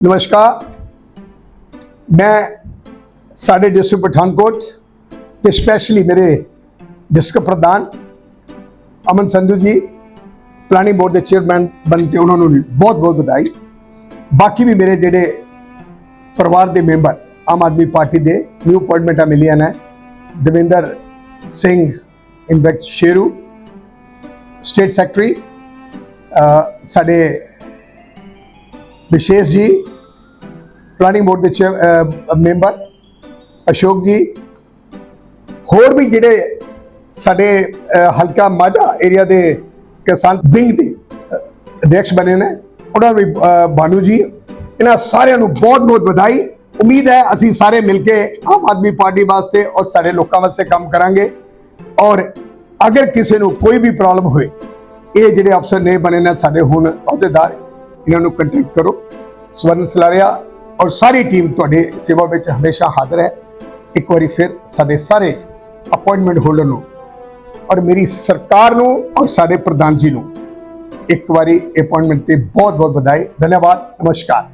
ਨਮਸਕਾਰ। ਮੈਂ ਸਾਡੇ ਡਿਸਟ੍ਰਿਕਟ ਪਠਾਨਕੋਟ ਤੇ ਸਪੈਸ਼ਲੀ ਮੇਰੇ ਡਿਸਟ੍ਰਿਕਟ ਪ੍ਰਧਾਨ ਅਮਨ ਸੰਧੂ ਜੀ ਪਲਾਨਿੰਗ ਬੋਰਡ ਦੇ ਚੇਅਰਮੈਨ ਬਣ ਕੇ ਉਹਨਾਂ ਨੂੰ ਬਹੁਤ ਬਹੁਤ ਵਧਾਈ। ਬਾਕੀ ਵੀ ਮੇਰੇ ਜਿਹੜੇ ਪਰਿਵਾਰ ਦੇ ਮੈਂਬਰ ਆਮ ਆਦਮੀ ਪਾਰਟੀ ਦੇ ਨਿਊ ਅਪਾਇੰਟਮੈਂਟਾਂ ਮਿਲੀਆਂ ਨੇ। ਦਵਿੰਦਰ ਸਿੰਘ ਇਨਵੈਕਟ ਸ਼ੇਰੂ ਸਟੇਟ ਸੈਕਟਰੀ ਸਾਡੇ ਵਿਸ਼ੇਸ਼ ਜੀ ਪਲਾਨਿੰਗ ਬੋਰਡ ਦੇ ਚੇਅਰ ਮੈਂਬਰ ਅਸ਼ੋਕ ਜੀ ਹੋਰ ਵੀ ਜਿਹੜੇ ਸਾਡੇ ਹਲਕਾ ਮਾਝਾ ਏਰੀਆ ਦੇ ਕਿਸਾਨ ਵਿੰਗ ਦੇ ਅਹ, ਅਧਿਕਸ਼ ਬਣੇ ਨੇ ਉਹਨਾਂ ਵੀ ਬਾਨੂ ਜੀ ਇਹਨਾਂ ਸਾਰਿਆਂ ਨੂੰ ਬਹੁਤ ਬਹੁਤ ਵਧਾਈ। ਉਮੀਦ ਹੈ ਅਸੀਂ ਸਾਰੇ ਮਿਲ ਕੇ ਆਮ ਆਦਮੀ ਪਾਰਟੀ ਵਾਸਤੇ ਔਰ ਸਾਡੇ ਲੋਕਾਂ ਵਾਸਤੇ ਕੰਮ ਕਰਾਂਗੇ। ਔਰ ਅਗਰ ਕਿਸੇ ਨੂੰ ਕੋਈ ਵੀ ਪ੍ਰੋਬਲਮ ਹੋਏ ਇਹ ਜਿਹੜੇ ਅਫਸਰ ਨੇ ਬਣੇ ਨੇ ਸਾਡੇ ਹੁਣ ਅਹੁਦੇਦਾਰ ਇਹਨਾਂ ਨੂੰ ਕੰਟੈਕਟ ਕਰੋ। ਸਵਰਨ ਸਲਾਰੀਆ ਔਰ ਸਾਰੀ ਟੀਮ ਤੁਹਾਡੇ ਸੇਵਾ ਵਿੱਚ ਹਮੇਸ਼ਾ ਹਾਜ਼ਰ ਹੈ। ਇੱਕ ਵਾਰੀ ਫਿਰ ਸਾਡੇ ਸਾਰੇ ਅਪਾਇੰਟਮੈਂਟ ਹੋਲਡਰ ਨੂੰ ਔਰ ਮੇਰੀ ਸਰਕਾਰ ਨੂੰ ਔਰ ਸਾਡੇ ਪ੍ਰਧਾਨ ਜੀ ਨੂੰ ਇੱਕ ਵਾਰੀ ਅਪਾਇੰਟਮੈਂਟ ਤੇ ਬਹੁਤ ਬਹੁਤ ਵਧਾਈ। ਧੰਨਵਾਦ। ਨਮਸਕਾਰ।